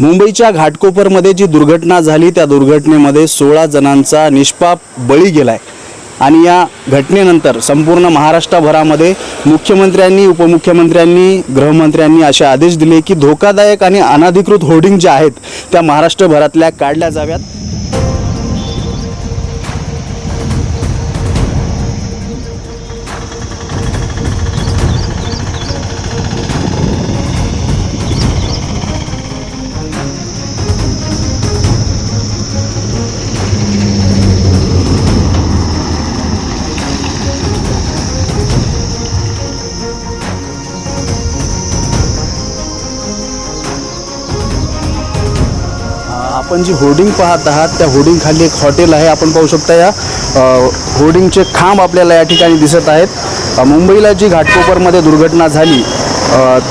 मुंबईच्या घाटकोपरमध्ये जी दुर्घटना झाली त्या दुर्घटनेमध्ये सोळा जणांचा निष्पाप बळी गेलाय. आणि या घटनेनंतर संपूर्ण महाराष्ट्रभरामध्ये मुख्यमंत्र्यांनी उपमुख्यमंत्र्यांनी गृहमंत्र्यांनी असे आदेश दिले की धोकादायक आणि अनधिकृत होर्डिंग ज्या आहेत त्या महाराष्ट्रभरातल्या काढल्या जाव्यात. आपण जी होर्डिंग पाहत आहात त्या होर्डिंग खाली एक हॉटेल आहे. आपण पाहू शकता या होर्डिंगचे खांब आपल्याला या ठिकाणी दिसत आहेत. मुंबईला जी घाटकोपरमध्ये दुर्घटना झाली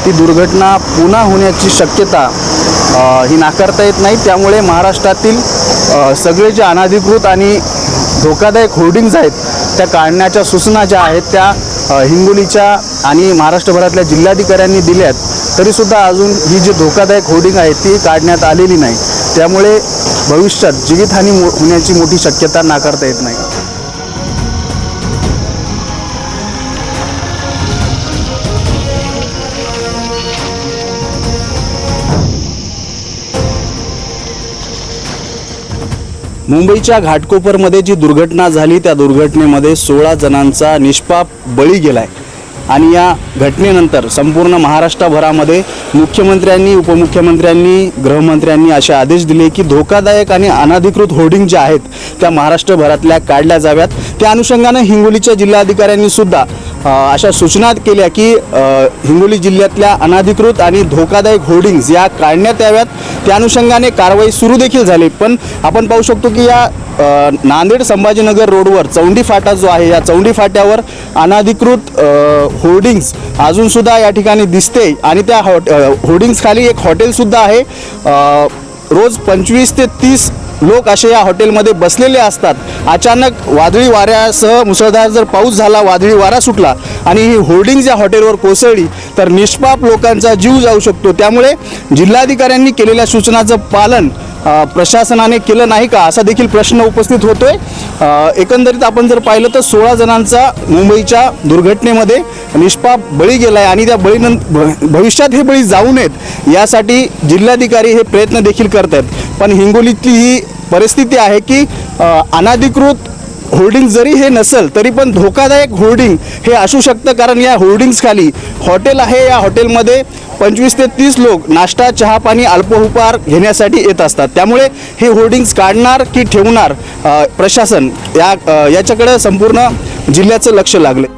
ती दुर्घटना पुन्हा होण्याची शक्यता ही नाकारता येत नाही. त्यामुळे महाराष्ट्रातील सगळे जे अनाधिकृत आणि धोकादायक होर्डिंग्ज आहेत त्या काढण्याच्या सूचना ज्या आहेत त्या हिंगोलीच्या आणि महाराष्ट्रभरातल्या जिल्हाधिकाऱ्यांनी दिल्यात. तरीसुद्धा अजून ही जी धोकादायक होर्डिंग आहे ती काढण्यात आलेली नाही. त्यामुळे भविष्यात जीवितहानी होण्याची मोठी शक्यता नाकारता येत नाही. मुंबईच्या घाटकोपरमध्ये जी दुर्घटना झाली त्या दुर्घटनेमध्ये सोळा जणांचा निष्पाप बळी गेलाय. आणि या घटनेनंतर संपूर्ण महाराष्ट्रभरामध्ये मुख्यमंत्र्यांनी उपमुख्यमंत्र्यांनी गृहमंत्र्यांनी असे आदेश दिले की धोकादायक आणि अनधिकृत होर्डिंग ज्या आहेत त्या महाराष्ट्रभरातल्या काढल्या जाव्यात. त्या अनुषंगानं हिंगोलीच्या जिल्हाधिकाऱ्यांनी सुद्धा अशा सूचना केल्या की हिंगोली जिल्ह्यातल्या अनाधिकृत आणि धोकादायक होर्डिंग्ज या काढण्यात याव्यात. त्या अनुषंगाने कारवाई सुरू देखील झाली. पण आपण पाहू शकतो की या नांदेड संभाजीनगर रोडवर चौंडी फाटा जो आहे या चौंडी फाट्यावर अनाधिकृत होर्डिंग्स अजूनसुद्धा या ठिकाणी दिसते. आणि त्या हॉट होर्डिंग्सखाली एक हॉटेलसुद्धा आहे. रोज पंचवीस ते तीस लोक असे या हॉटेलमध्ये बसलेले असतात. अचानक वादळी वाऱ्यासह मुसळधार जर पाऊस झाला वादळी वारा सुटला आणि ही होर्डिंग या हॉटेलवर कोसळली तर निष्पाप लोकांचा जीव जाऊ शकतो. त्यामुळे जिल्हाधिकाऱ्यांनी केलेल्या सूचनाचं पालन प्रशासनाने केलं नाही का? असा देखील प्रश्न उपस्थित होतोय. एकंदरीत आपण जर पाहिलं तर सोळा जणांचा मुंबईच्या दुर्घटनेमध्ये निष्पाप बळी गेलाय आणि त्या बळीनं भ- भविष्यात हे बळी जाऊ नयेत यासाठी जिल्हाधिकारी हे प्रयत्न देखील करत आहेत पण हिंगोलीतली ही परिस्थिती आहे की अनाधिकृत अनधिकृत होर्डिंग जरी हे नसेल तरी पण धोकादायक होर्डिंग हे असू शकतं. कारण या होर्डिंग्सखाली हॉटेल आहे. या हॉटेलमध्ये पंचवीस ते तीस लोक नाश्ता चहा पाणी अल्पहुपार घेण्यासाठी येत असतात. त्यामुळे हे होर्डिंग्स काढणार की ठेवणार प्रशासन या याच्याकडं संपूर्ण जिल्ह्याचं लक्ष लागलं